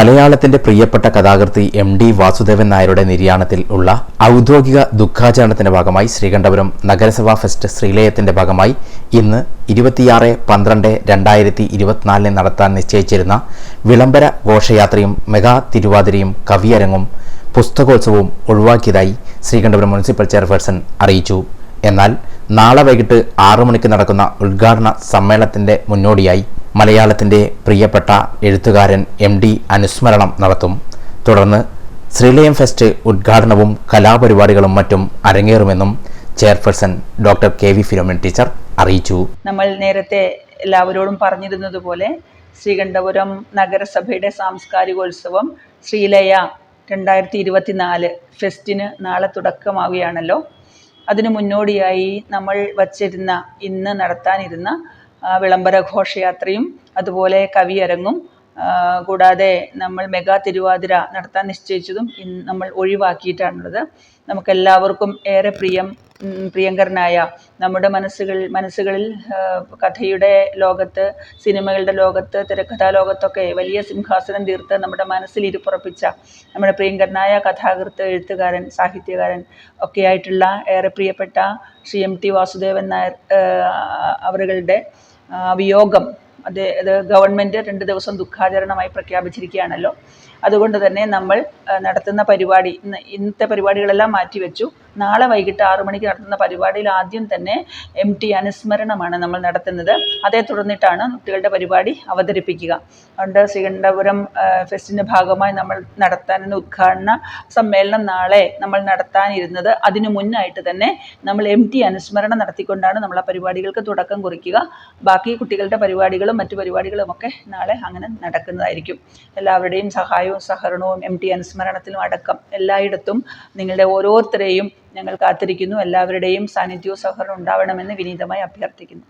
മലയാളത്തിന്റെ പ്രിയപ്പെട്ട കഥാകൃത്തി M D Vasudevan നായരുടെ നിര്യാണത്തിൽ ഉള്ള ഔദ്യോഗിക ദുഃഖാചരണത്തിന്റെ ഭാഗമായി ശ്രീകണ്ഠപുരം നഗരസഭാ ഫെസ്റ്റ് ശ്രീലയത്തിന്റെ ഭാഗമായി ഇന്ന് ഇരുപത്തിയാറ് പന്ത്രണ്ട് രണ്ടായിരത്തി ഇരുപത്തിനാലിന് നടത്താൻ നിശ്ചയിച്ചിരുന്ന വിളംബര ഘോഷയാത്രയും മെഗാ തിരുവാതിരയും കവിയരങ്ങും പുസ്തകോത്സവവും ഒഴിവാക്കിയതായി ശ്രീകണ്ഠപുരം മുനിസിപ്പൽ ചെയർപേഴ്സൺ അറിയിച്ചു. എന്നാൽ നാളെ വൈകിട്ട് ആറു മണിക്ക് നടക്കുന്ന ഉദ്ഘാടന സമ്മേളനത്തിന്റെ മുന്നോടിയായി മലയാളത്തിന്റെ പ്രിയപ്പെട്ട എഴുത്തുകാരൻ എം ഡി അനുസ്മരണം നടത്തും. തുടർന്ന് ശ്രീലയം ഫെസ്റ്റ് ഉദ്ഘാടനവും കലാപരിപാടികളും മറ്റും അരങ്ങേറുമെന്നും chairperson doctor K V Philomin teacher അറിയിച്ചു. നമ്മൾ നേരത്തെ എല്ലാവരോടും പറഞ്ഞിരുന്നത് പോലെ ശ്രീകണ്ഠപുരം നഗരസഭയുടെ സാംസ്കാരികോത്സവം ശ്രീലയ രണ്ടായിരത്തി ഇരുപത്തിനാല് ഫെസ്റ്റിന് നാളെ തുടക്കമാവുകയാണല്ലോ. അതിനു മുന്നോടിയായി നമ്മൾ വച്ചിരുന്ന ഇന്ന് നടത്താനിരുന്ന വിളംബര ഘോഷയാത്രയും അതുപോലെ കവിയരങ്ങും കൂടാതെ നമ്മൾ മെഗാ തിരുവാതിര നടത്താൻ നിശ്ചയിച്ചതും നമ്മൾ ഒഴിവാക്കിയിട്ടാണുള്ളത്. നമുക്കെല്ലാവർക്കും ഏറെ പ്രിയം പ്രിയങ്കരനായ നമ്മുടെ മനസ്സുകൾ മനസ്സുകളിൽ കഥയുടെ ലോകത്ത് സിനിമകളുടെ ലോകത്ത് തിരക്കഥാ ലോകത്തൊക്കെ വലിയ സിംഹാസനം തീർത്ത് നമ്മുടെ മനസ്സിൽ ഇരുപ്പുറപ്പിച്ച നമ്മുടെ പ്രിയങ്കരനായ കഥാകൃത്ത് എഴുത്തുകാരൻ സാഹിത്യകാരൻ ഒക്കെ ആയിട്ടുള്ള ഏറെ പ്രിയപ്പെട്ട ശ്രീ എം ടി വാസുദേവൻ നായർ അവരുടെ വിയോഗം അത് അത് ഗവൺമെന്റ് രണ്ട് ദിവസം ദുഃഖാചരണമായി പ്രഖ്യാപിച്ചിരിക്കുകയാണല്ലോ. അതുകൊണ്ട് തന്നെ നമ്മൾ നടത്തുന്ന പരിപാടി ഇന്ന് ഇന്നത്തെ പരിപാടികളെല്ലാം മാറ്റിവെച്ചു. നാളെ വൈകിട്ട് ആറു മണിക്ക് നടത്തുന്ന പരിപാടിയിൽ ആദ്യം തന്നെ എം ടി അനുസ്മരണമാണ് നമ്മൾ നടത്തുന്നത്. അതേ തുടർന്നിട്ടാണ് കുട്ടികളുടെ പരിപാടി അവതരിപ്പിക്കുക. അതുകൊണ്ട് ശ്രീകണ്ഠപുരം ഫെസ്റ്റിന്റെ ഭാഗമായി നമ്മൾ നടത്താനെന്ന ഉദ്ഘാടന സമ്മേളനം നാളെ നമ്മൾ നടത്താനിരുന്നത്. അതിനു മുന്നായിട്ട് തന്നെ നമ്മൾ എം ടി അനുസ്മരണം നടത്തിക്കൊണ്ടാണ് നമ്മൾ ആ പരിപാടികൾക്ക് തുടക്കം കുറിക്കുക. ബാക്കി കുട്ടികളുടെ പരിപാടികളും മറ്റു പരിപാടികളും ഒക്കെ നാളെ അങ്ങനെ നടക്കുന്നതായിരിക്കും. എല്ലാവരുടെയും സഹായവും സഹകരണവും എം ടി അനുസ്മരണത്തിലും അടക്കം എല്ലായിടത്തും നിങ്ങളുടെ ഓരോരുത്തരെയും ഞങ്ങൾ കാത്തിരിക്കുന്നു. എല്ലാവരുടെയും സാന്നിധ്യവും സഹകരണം ഉണ്ടാവണമെന്ന് വിനീതമായി അഭ്യർത്ഥിക്കുന്നു.